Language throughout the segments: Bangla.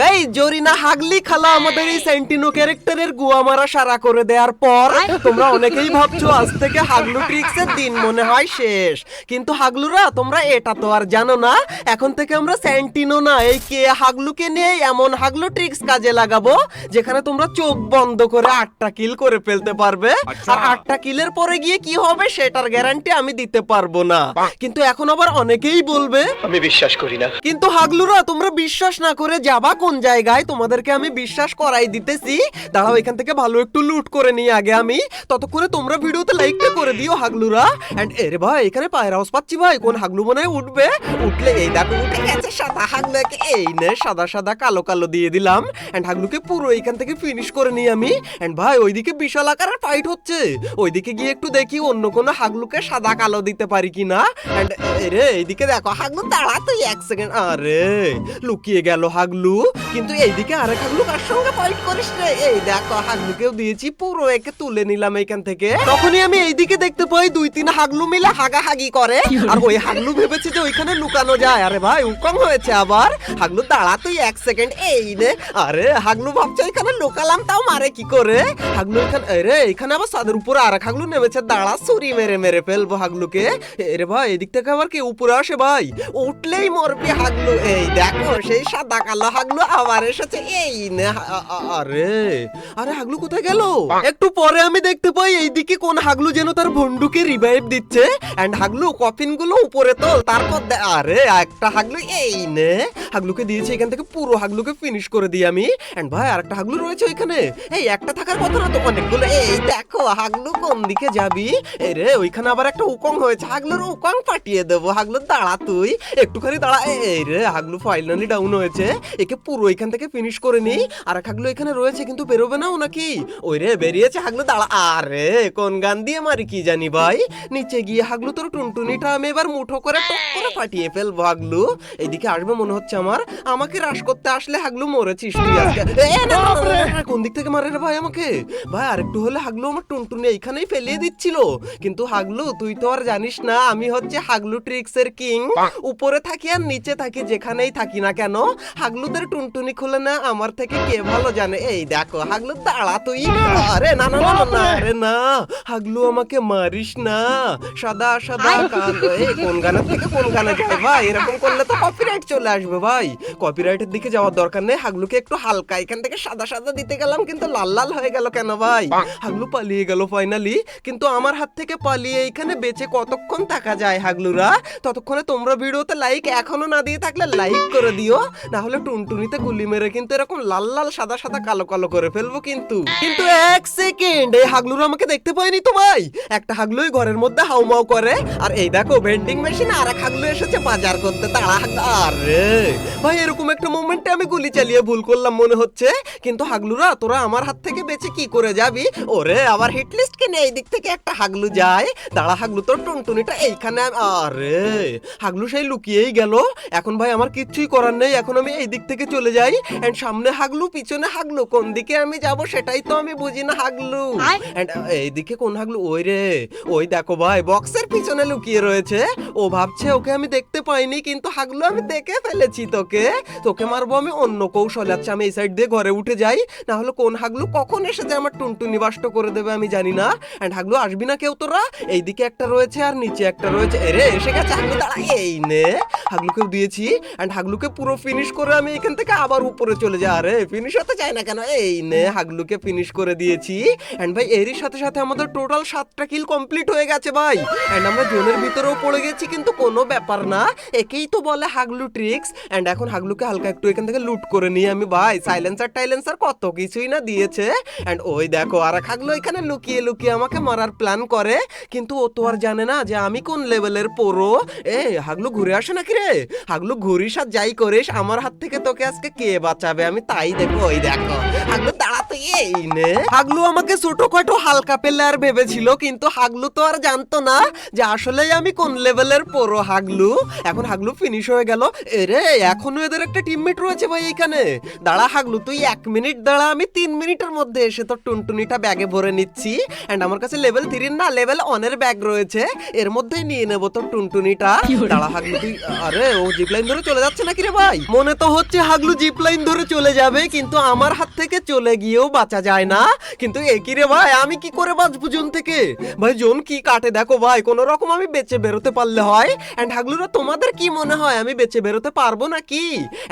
গাই জরিনা হাগলি খালা আমাদের এই সেন্টিনো ক্যারেক্টারের গুয়া মারা সারা করে দেওয়ার পর তোমরা অনেকেই ভাবছ আজ থেকে হাগলু ট্রিক্স এর দিন মনে হয় শেষ। কিন্তু হাগলুরা তোমরা এটা তো আর জানো না। এখন থেকে আমরা সেন্টিনো না এই কে হাগলুকে নিয়ে এমন হাগলু ট্রিক্স কাজে লাগাবো যেখানে তোমরা চোখ বন্ধ করে আটটা কিল করে ফেলতে পারবে। আর আটটা কিলের পরে গিয়ে কি হবে সেটার গ্যারান্টি আমি দিতে পারব না। কিন্তু এখন আবার অনেকেই বলবে আমি বিশ্বাস করি না। কিন্তু হাগলুরা তোমরা বিশ্বাস না করে যাবা কোন জায়গায় তোমাদেরকে আমি বিশ্বাস করাই দিতেছি? দাঁড়াও, এখান থেকে ভালো একটু লুট করে নিই আগে আমি। ততক্ষণে তোমরা ভিডিওতে লাইকটা করে দিও হাগলুরা। এন্ড এরে ভাই, এখানে পায়ের আওয়াজ পাচ্ছি ভাই। কোন হাগলু মনে উঠবে? উঠলে এই দেখো, উঠে গেছে সাদা হাগলুকে এই নে, সাদা সাদা কালো কালো দিয়ে দিলাম। এন্ড হাগলুকে পুরো এখান থেকে ফিনিশ করে নিই আমি। এন্ড ভাই, ওইদিকে বিশাল আকারের ফাইট হচ্ছে। ওইদিকে গিয়ে একটু দেখি অন্য কোনো হাগলুকে সাদা কালো দিতে পারি কিনা। এন্ড এরে, এইদিকে দেখো, হাগলু, দাঁড়া তুই এক সেকেন্ড আরে, লুকিয়ে গেল হাগলু। কিন্তু এইদিকে আরেক হাগলু কার সঙ্গে ফাইট করিস রে। এই দেখো, হাগলুকেও দিয়েছি, পুরো একে তুলে নিলাম এখান থেকে। তখনই আমি এইদিকে দেখতে পাই দুই তিন হাগলু মিলে হাগাহাগি করে। আর ওই হাগলু ভেবেছে যে ওইখানে লুকানো যায়। আরে ভাই উকম হয়েছে আবার। হাগলু দাঁড়া তুই এক সেকেন্ড এই নে। আরে, হাগলু ভাবছে এখানে লুকালাম, তাও মারে কি করে? হাগলু এখানে আরে এখানে আবার সাদের উপরে আরেক হাগলু নেমেছে। দাঁড়া, ছুরি মেরে মেরে ফেলব হাগলুকে। এরে ভাই, এদিক থেকে আবার কি উপরে আসে ভাই? উঠলেই মরবি হাগলু। এই দেখো, সেই সাদা কালো হাগলু আবার এসেছে এই নে আরে আরে হাগলু কোথায় গেল? একটু পরে আমি দেখতে পাই এইদিকে কোন হাগলু যেন তার বন্ধুকে রিভাইভ দিচ্ছে। এন্ড হাগলু কফিনগুলো উপরে তোল, তারপর আরে, একটা হাগলু, এই নে, হাগলুকে দিয়েছি, এখান থেকে পুরো হাগলুকে ফিনিশ করে দিই আমি। এন্ড ভাই, আরেকটা হাগলু রয়েছে ওইখানে। এই একটা থাকার কথা না তো, অনেকগুলো। এই দেখো, হাগলু কোন দিকে যাবি? রে, ওইখানে আবার একটা উকং হয়েছে। হাগলুর উকং পাঠিয়ে দেবো। হাগলু দাঁড়া তুই, একটুখানি দাঁড়া। এই রে, হাগলু ফাইনালি ডাউন হয়েছে। একে পুরো এখান থেকে ফিনিশ করে নিই। আর এক হাগলু এখানে রয়েছে কিন্তু বেরোবে না ও নাকি? ওই রে বেরিয়েছে হাগলু দাঁড়া। আরে কোন গান দিয়ে মারি কি জানি ভাই? নিচে গিয়ে হাগলু তোর টুনটুনিটা আমি এবার মুঠো করে টক করে ফাটিয়ে ফেলব হাগলু। এইদিকে আসবে মনে হচ্ছে আমার। আমাকে রাশ করতে আসলে হাগলু মরেছিস তুই আজকে। কোন দিক থেকে মারে রে ভাই আমাকে? ভাই আরেকটু হলে হাগলু আমার টুনটুনি এইখানেই ফেলিয়ে দিচ্ছিল। কিন্তু হাগলু তুই তো আর জানিস না আমি হচ্ছে হাগলু ট্রিক্সের কিং উপরে থাকি আর নিচে থাকি যেখানেই থাকি না কেন হাগলুদের টুনটুনি খুলে না আমার থেকে কে ভালো জানে? এই দেখো হাগলু দাঁড়া তুই আরে না না না না, না আরে না হাগলু আমাকে মারিস না। সাদা সাদা কালো এই কোন গানের থেকে কোন গানে যায়? ভাই এরকম করলে তো কপিরাইট চলে আসবে ভাই। কপিরাইটের দিকে যাওয়ার দরকার নেই। হাগলুকে একটু হালকা এখান থেকে সাদা সাদা দিতে গেলাম কিন্তু লাল লাল হয়ে গেল কেন ভাই? হাগলু পালিয়ে গেল ফাইনালি কিন্তু আমার হাত থেকে পালিয়ে এখানে বেঁচে কতক্ষণ থাকা যায় হাগলুরা? ততক্ষণে তোমরা ভিডিওতে লাইক এখনও না দিয়ে থাকলে লাইক করে দিও। না হলে টুনটুনিতে গুলি মেরে কিন্তু এরকম লাল লাল, সাদা সাদা, কালো কালো করে ফেলব কিন্তু। কিন্তু এক সেকেন্ড এই হাগলুর আমাকে দেখতে পাইনি তো ভাই। একটা হাগলুই ঘরের মধ্যে হাউমাউ করে। আর এই দেখো ভেন্ডিং মেশিন আর এক হাগলু এসেছে বাজার করতে। তাড়া আরে! ভাই, এরকম একটা মোমেন্টে আমি গুলি চালিয়ে ভুল করলাম মনে হচ্ছে। কিন্তু হাগলুরা, তোরা আমার হাত থেকে বেঁচে কি করে যাবি? ওরে, আবার হিট লিস্ট কিনে এই দিক থেকে একটা হাগলু যায়। দাঁড়া হাগলু, তোর টুনটুনিটা এইখানে আরে! হাগলু সেই লুকিয়েই গেল। এখন ভাই, আমার কিচ্ছুই করার নেই। এখন আমি এই দিক থেকে চলে যাই। এন্ড সামনে হাগলু পিছনে হাগলু কোন দিকে আমি যাব সেটাই তো আমি বুঝি না হাগলু। এন্ড এইদিকে কোন হাগলু? ওই রে ওই দেখো ভাই বক্সের পিছনে লুকিয়ে রয়েছে। ও ভাবছে ওকে আমি দেখতে পাইনি কিন্তু হাগলু আমি দেখে ফেলেছি তোকে। তোকে মারবো আমি অন্য কৌশল। আচ্ছা আমি এই সাইড দিয়ে ঘরে উঠে যাই। না হলে কোন হাগলু কখন এসে যে আমার টুনটুনি বাষ্ট করে দেবে আমি জানি না। এন্ড হাগলু আসবি না কেউ তোরা? এইদিকে একটা রয়েছে আর নিচে একটা রয়েছে। এরে এসে গেছে হাগলু দাঁড়া এই নে। হাগলুকেও দিয়েছি। এন্ড হাগলুকে পুরো ফিনিশ করে আমি এখান থেকে আবার উপরে চলে যাই আরে ফিনিশ হতে চাই না কেন? এই নে, হাগলুকে ফিনিশ করে দিয়েছি। এন্ড ভাই, এরই সাথে সাথে আমাদের টোটাল সাতটা কিল কমপ্লিট হয়ে গেছে ভাই। এন্ড আমরা জোনের ভিতরেও পড়ে গেছি, কিন্তু কোনো ব্যাপার না। একেই তো বলে হাগলু ট্রিক্স এন্ড এখন হাগলুকে হালকা একটু এখান থেকে লুট করে নিয়ে আমি ভাই। সাইলেন্সার টাইলেন্সার কত কিছুই না দিয়েছে। এন্ড ওই দেখো, আর হাগলু এখানে লুকিয়ে লুকিয়ে আমাকে মারার প্ল্যান করে। কিন্তু ও তো আর জানে না যে আমি কোন লেভেলের পোরো এ, হাগলু ঘুরে আসে নাকি রে? হাগলু ঘুরিস আর যাই করিস, আমার হাত থেকে তোকে আজকে কে বাঁচাবে? আমি তাই দেখো ওই দেখো। দাঁড়া এই নে হাগলু আমাকে ছোটখাটো হালকা প্লেয়ার ভেবেছিল কিন্তু হাগলু তো আর জানতো না যে আসলেই আমি কোন লেভেলের পরো হাগলু। এখন হাগলু ফিনিশ হয়ে গেল। এরে এখনও এদের একটা টিমমেট রয়েছে ভাই এখানে। দাঁড়া হাগলু তুই এক মিনিট দাঁড়া আমি তিন মিনিটের মধ্যে এসে তোর টুনটুনিটা ব্যাগে ভরে নিচ্ছি। এন্ড আমার কাছে লেভেল থ্রির না লেভেল অনের ব্যাগ রয়েছে। এর মধ্যেই নিয়ে নেব তোর টুনটুনিটা। দাঁড়া হাগলু তুই আরে ও জিপ লাইন ধরে চলে যাচ্ছে নাকি রে ভাই? মনে তো হচ্ছে হাগলু জিপ লাইন ধরে চলে যাবে কিন্তু আমার হাত থেকে চলে গিয়েও বাঁচা যায় না। কিন্তু একই রে ভাই, আমি কি করে বাঁচবো জোন থেকে? ভাই, জোন কি কাটে দেখো ভাই, কোন রকম আমি বেঁচে বেরোতে পারলে হয়। এন্ড হাগলুরা, তোমাদের কি মনে হয়, আমি বেঁচে বেরোতে পারব নাকি?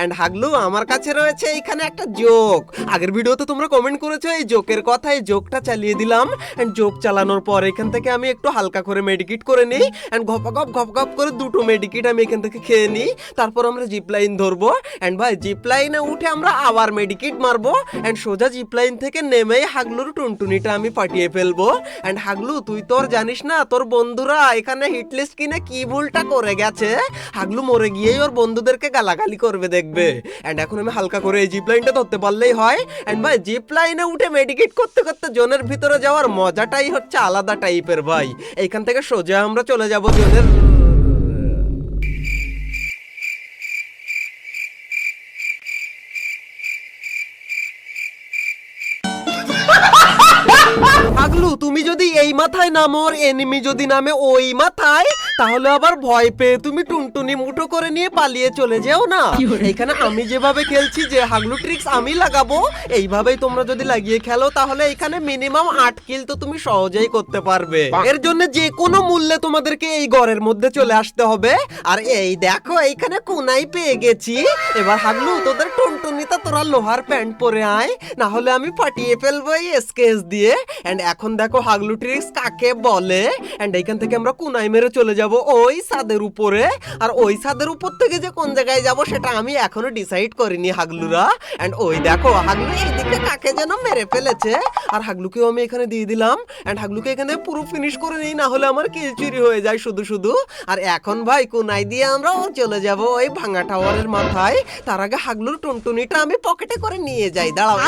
এন্ড হাগলু, আমার কাছে রয়েছে এখানে একটা জোক। আগের ভিডিওতে তোমরা কমেন্ট করেছ, এই জোকের কথা, এই জোকটা চালিয়ে দিলাম। এন্ড জোক চালানোর পর এখান থেকে আমি একটু হালকা করে মেডিকিট করে নিই। এন্ড ঘপা, ঘপ করে দুটো মেডিকিট আমি এখান থেকে খেয়ে নিই। তারপর আমরা জিপ লাইন ধরবো। এন্ড ভাই জিপ লাইনে উঠে আমরা আবার মেডিকিট মারবো। এন্ড সোজা জিপ লাইন থেকে নেমেই হাগলুর টুনটুনিটা আমি পাঠিয়ে ফেলব। এন্ড হাগলু, তুই তোর জানিস না, তোর বন্ধুরা এখানে হিটলিস্ট কিনে কি ভুলটা করে গেছে? হাগলু মরে গিয়েই ওর বন্ধুদেরকে গালাগালি করবে দেখবে। এন্ড এখন আমি হালকা করে এই জিপ লাইনটা ধরতে পারলেই হয়। এন্ড ভাই জিপ লাইনে উঠে মেডিকেট করতে করতে জোনের ভিতরে যাওয়ার মজাটাই হচ্ছে আলাদা টাইপের ভাই। এইখান থেকে সোজা আমরা চলে যাব জোনের যদি এই মাথায় নামো আর এনিমি যদি নামে ওই মাথায় তাহলে আবার ভয় পেয়ে তুমি টুনটুনি মুঠো করে নিয়ে পালিয়ে চলে যেও না। এখানে আমি যেভাবে খেলছি যে হাগলু ট্রিক্স আমি লাগাবো এইভাবেই তোমরা যদি লাগিয়ে খেলো তাহলে এখানে মিনিমাম আট কিল তো তুমি সহজেই করতে পারবে। এর জন্য যে কোনো মূল্যে তোমাদেরকে এই ঘরের মধ্যে চলে আসতে হবে। আর এই দেখো এইখানে কোনাই পেয়ে গেছি। এবার হাগলু তোদের টুনটুনিতে তোরা লোহার প্যান্ট পরে আয় না হলে আমি ফাটিয়ে ফেলব এই স্কেচ দিয়ে। এন্ড এখন দেখো হাগলু ট্রিক্স কাকে বলে? এন্ড এইখান থেকে আমরা কুনাই মেরে চলে যাব ওই ছাদের উপরে। আর ওই ছাদের উপর থেকে যে কোন জায়গায় যাব সেটা আমি এখনও ডিসাইড করিনি, হাগলুরা। এন্ড ওই দেখো, হাগলু এইদিকে কাকে যেন মেরে ফেলেছে। আর হাগলুকেও আমি এখানে দিয়ে দিলাম। এন্ড হাগলুকে এখানে পুরো ফিনিশ করে নিই, না হলে আমার কিল চুরি হয়ে যায় শুধু শুধু। আর এখন ভাই, কুনাই দিয়ে আমরা চলে যাব ওই ভাঙা টাওয়ারের মাথায়। তার আগে হাগলুর টুনটুনিটা আমি পকেটে করে নিয়ে যাই। দাঁড়াও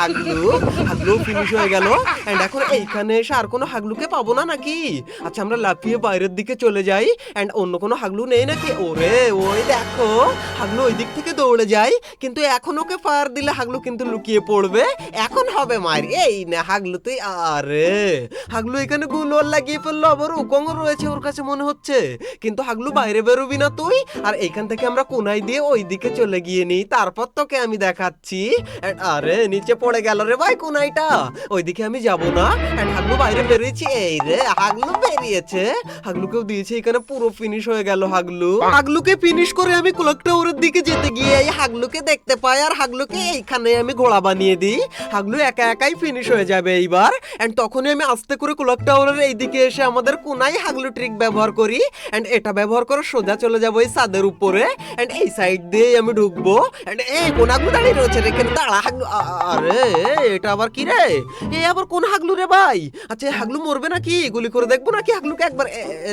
হাগলু। হাগলু ফিনিশ হয়ে গেল। এন্ড এখন এইখানে এসে আর কোনো হাগলুকে পাবো না নাকি? আচ্ছা আমরা লাফিয়ে বাইরের দিকে চলে যাই এন্ড অন্য কোনো হাগলু নেই নাকি? ওরে, ওই দেখো, হাগলু ওই দিক থেকে দৌড়ে যায়, কিন্তু এখন ওকে ফায়ার দিলে হাগলু কিন্তু লুকিয়ে পড়বে। এখন হবে মার এই না হাগলু তুই, আরে, হাগলু এখানে গুলোর লাগিয়ে ফেলল, আবার উকং রয়েছে ওর কাছে মনে হচ্ছে। কিন্তু হাগলু বাইরে বেরোবি না তুই, আর এইখান থেকে আমরা কোনাই দিয়ে ওই দিকে চলে গিয়ে নিই, তারপর তোকে আমি দেখাচ্ছি। আরে, নিচে পড়ে গেল রে ভাই কোনাইটা, ওইদিকে আমি যাব না। হাগলু বাইরে বেরিয়েছি। এই রে, হাগলু বেরিয়েছে। হাগলুকেও দিয়েছে, এখানে পুরো ফিনিশ হয়ে গেল হাগলু। হাগলুকে ফিনিশ করে আমি দিকে যেতে গিয়ে এই হাগলুকে দেখতে পাই, আর হাগলুকে এইখানে আমি ঘোড়া বানিয়ে দিই। হাগলু একা একাই ফিনিশ হয়ে যাবে এইবার। এন্ড তখনই আমি আস্তে করে ক্লক টাওয়ারের এসে আমাদের কোনাই হাগলু ট্রিক ব্যবহার করি। এন্ড এটা ব্যবহার করে সোজা চলে যাব এই ছাদের উপরে। এন্ড এই সাইড দিয়ে আমি ঢুকবো। এন্ড এই কোন হাগলু দাঁড়িয়ে রয়েছে রে দাঁড়া হাগলু। আরে, এটা আবার কি রে? এ আবার কোন হাগলু রে ভাই? আচ্ছা এই হাগলু মরবে নাকি? গুলি করে দেখব নাকি হাগলুকে একবার?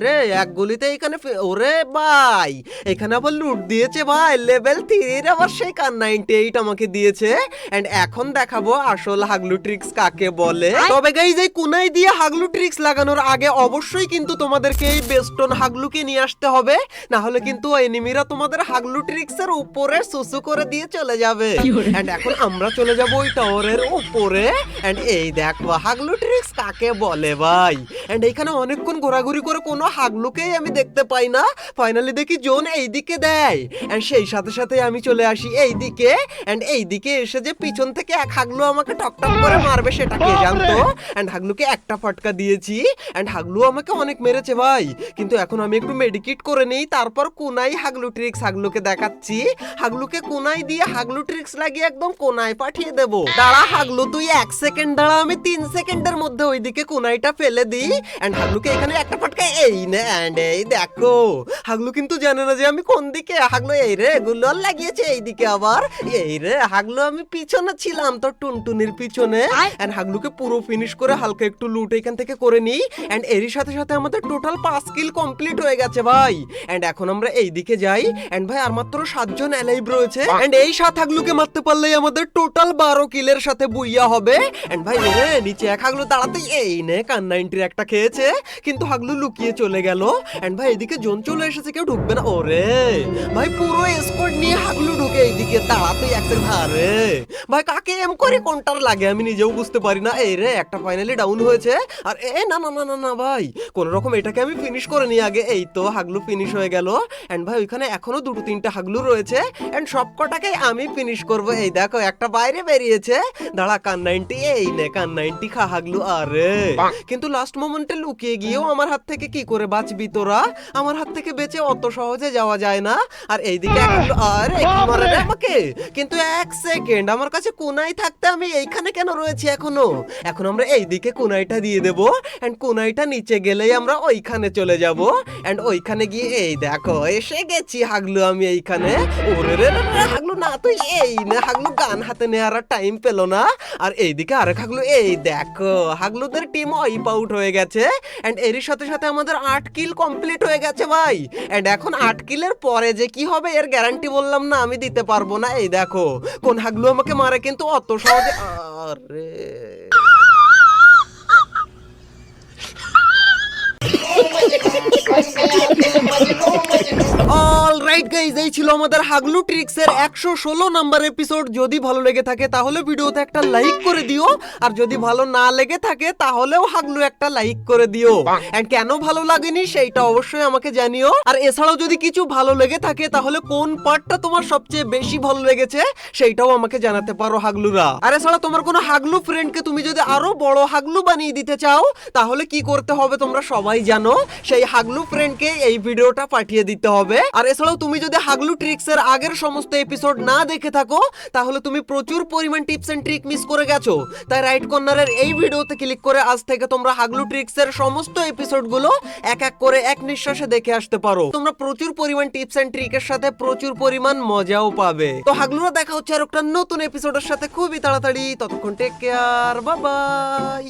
রে এক গুলিতে এখানে ওরে ভাই এখানে আবার লুট দিয়েছে ভাই। লেভেল থ্রির আবার সেই কান নাইনটি এইট আমাকে দিয়েছে। এন্ড এখন দেখাবো আসল হাগলু ট্রিক্স কাকে বলে। তবে গাইজ এই কুনাই দিয়ে হাগলু ট্রিক্স লাগানোর আগে অবশ্যই কিন্তু তোমাদেরকে এই বেস্টন হাগলুকে নিয়ে আসতে হবে। না হলে কিন্তু এনিমিরা তোমাদের হাগলু ট্রিক্স এর উপরে সুসু করে দিয়ে চলে যাবে। এন্ড এখন আমরা চলে যাব ওই টাওয়ারের উপরে। এন্ড এই দেখো হাগলু ট্রিক্স কাকে বলে ভাই। এন্ড এখানে অনেকক্ষণ ঘোরাঘুরি করে কোনো হাগলুকেই আমি দেখতে পাই না। ফাইনালি দেখি জোন এইদিকে দেয়। এন্ড সেই সাথে সাথে আমি চলে আসি এইদিকে। এন্ড এইদিকে এসে যে পিছন থেকে এক হাগলু আমাকে টক টক করে মারবে সেটা কে জানতো? এন্ড হাগলুকে একটা ফটকা দিয়েছি। এন্ড হাগলু আমাকে অনেক মেরেছে ভাই। কিন্তু এখন আমি একটু মেডিকেট করে নেই। তারপর কোনাই হাগলু ট্রিক্স হাগলুকে দেখাচ্ছি। হাগলুকে কোনাই দিয়ে হাগলু ট্রিক্স লাগিয়ে একদম কোনায় পাঠিয়ে দেব। দাঁড়া হাগলু তুই এক সেকেন্ড দাঁড়া। আমি তিন সেকেন্ডের মধ্যে ওইদিকে কোনাইটা ফেলে দিই এন্ড হাগলুকে এখানে একটা ফটকা এই নে অ্যান্ড এই দেখো। হাগলু কিন্তু জানে না যে আমি কোন দিকে। হাগলু এই রে লাগিয়েছে এইদিকে আবার। এই রে হাগলু আমি পিছনে ছিলাম তো টুনটুনির পিছনে। এন্ড হাগলুকে পুরো ফিনিশ করে হালকা একটু লুট এখান থেকে করে নিই। এন্ড এরই সাথে সাথে আমাদের টোটাল পাঁচ কিল কমপ্লিট হয়ে গেছে ভাই। এন্ড এখন আমরা এই দিকে যাই। এন্ড ভাই আর মাত্র সাতজন অ্যালাইভ রয়েছে। এন্ড এই সাত হাগলুকে মারতে পারলেই আমাদের টোটাল বারো কিলের সাথে বুইয়া হবে। এন্ড ভাই রে নিচে এক হাগলু দাঁড়াতে এই নে কান নাইনটির একটা খেয়েছে, কিন্তু হাগলু লুকিয়ে চলে গেল। এন্ড ভাই, এদিকে জোন চলে এসেছে, কেউ ঢুকবে না। ওরে! ভাই, পুরো স্কোয়াড নিয়ে হাগলু ঢুকে এইদিকে দাঁড়াতেই একসাথে ভারে। ভাই, কাকে এম করে কোনটার লাগে আমি নিজেও বুঝতে পারি না। এই রে, একটা ফাইনালি ডাউন হয়েছে। আর এ, না না না না না, ভাই কোন রকম এটাকে আমি ফিনিশ করে নিই আগে। এই তো, হাগলু ফিনিশ হয়ে গেল। এন্ড ভাই, ওইখানে এখনও দুটো তিনটা হাগলু রয়েছে। এন্ড সব কটাকে আমি ফিনিশ করব। এই দেখো, একটা বাইরে বেরিয়েছে। দাঁড়া কান নাইনটি এই নে কান নাইনটি খা হাগলু। আরে! কিন্তু লাস্ট মোমেন্টে লুকিয়ে গিয়েও আমার হাত থেকে কি করে বাঁচবি তোরা? আমার হাত থেকে বেঁচে অত সহজে যাওয়া যায় না। আর এইদিকে আরে আমাকে? কিন্তু এক সেকেন্ড আমার কাছে কোনাই থাকতে আমি এইখানে কেন রয়েছি এখনও? এখন আমরা এইদিকে কোনাইটা দিয়ে দেবো। এন্ড কোনাইটা নিচে গেলেই আমরা ওইখানে চলে যাব। এন্ড ওইখানে গিয়ে এই দেখো এসে গেছি হাগলু আমি এইখানে। ওরে রে হাগলু না তুই এই না হাগলু গান হাতে নেওয়ার আর টাইম পেল না। আর এইদিকে আরেক হাগলু এই দেখো হাগলুদের টিম ওয়াইপ আউট হয়ে গেছে। এন্ড এরই সাথে সাথে আমাদের আট কিল কমপ্লিট হয়ে গেছে ভাই। এন্ড এখন আট কিলের পরে যে কি হবে, এর গ্যারান্টি বললাম না, আমি দিতে পারব না। এই দেখো, কোন হাগলু আমাকে মারে কিন্তু অত সহজে আরে। অলরাইট গাইজ এই ছিল আমাদের হাগলু ট্রিক্স এর একশো ষোলো নাম্বার এপিসোড যদি ভালো লেগে থাকে, তাহলে ভিডিওতে একটা লাইক করে দিও। আর যদি ভালো না লেগে থাকে, তাহলেও হাগলু একটা লাইক করে দিও। কেন ভালো লাগেনি, সেইটা অবশ্যই আমাকে জানিও। আর এছাড়াও যদি কিছু ভালো লেগে থাকে, তাহলে কোন পার্টটা তোমার সবচেয়ে বেশি ভালো লেগেছে, সেইটাও আমাকে জানাতে পারো হাগলুরা। আর এছাড়া তোমার কোনো হাগলু ফ্রেন্ডকে তুমি যদি আরও বড় হাগলু বানিয়ে দিতে চাও, তাহলে কি করতে হবে তোমরা সবাই জানো। সেই হাগলু ফ্রেন্ডকে এই ভিডিওটা পাঠিয়ে দিতে হবে। আর এছাড়াও তুমি যদি হাগলু ট্রিক্স এর আগের সমস্ত এপিসোড না দেখে থাকো, তাহলে তুমি প্রচুর পরিমাণ টিপস এন্ড ট্রিক মিস করে গেছো। তাই রাইট কর্নারের এই ভিডিওতে ক্লিক করে আজ থেকে তোমরা হাগলু ট্রিক্স এর সমস্ত এপিসোডগুলো এক এক করে এক নিঃশ্বাসে দেখে আসতে পারো। তোমরা প্রচুর পরিমাণ টিপস এন্ড ট্রিকের সাথে প্রচুর পরিমাণ মজাও পাবে। তো হাগলুরা দেখা হচ্ছে আর একটা নতুন এপিসোডের সাথে। খুবই তাড়াতাড়ি, ততক্ষণ টেক কেয়ার বাই